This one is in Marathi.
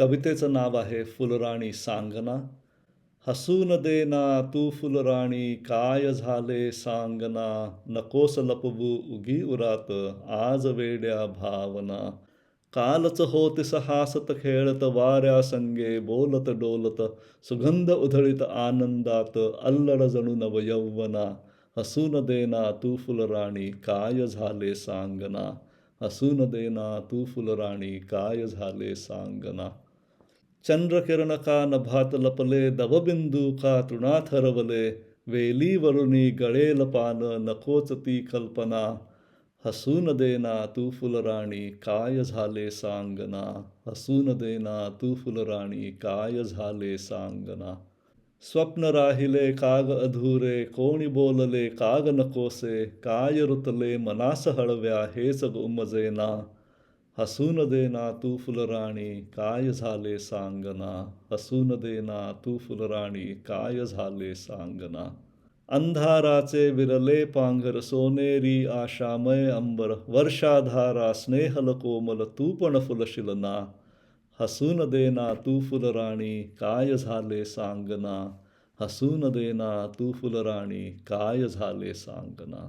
कवितेचं नाव आहे फुलराणी सांगना. हसून देना तू फुलराणी काय झाले सांगना? नकोस लपवू उगी उरात आज वेड्या भावना. कालच होतीस हासत खेळत वाऱ्या संगे बोलत डोलत सुगंध उधळीत आनंदात अल्लड जणू नवयौवना. हसून देना तू फुलराणी काय झाले सांगना? हसून देना तू फुलराणी काय झाले सांगना? चंद्रकिरण का नभात लपले दवबिंदू का तृणात हरवले वेलीवरुणी गळेल पान नकोच ती कल्पना हसून देना तू फुलराणी काय झाले सांगना हसून देना तू फुलराणी काय झाले सांगना स्वप्न राहिले काग अधुरे कोणी बोलले काग नकोसे काय रुतले मनास हळव्या हेच उमजेना हसून देना तू फुलराणी काय झाले सांगना हसून देना तू फुलराणी काय झाले सांगना अंधाराचे विरले पांघर सोनेरी आशामय अंबर वर्षाधारा स्नेहल कोमल तू पण फुलशिलना हसून देना तू फुलराणी काय झाले सांगना हसून देना तू फुलराणी काय झाले सांगना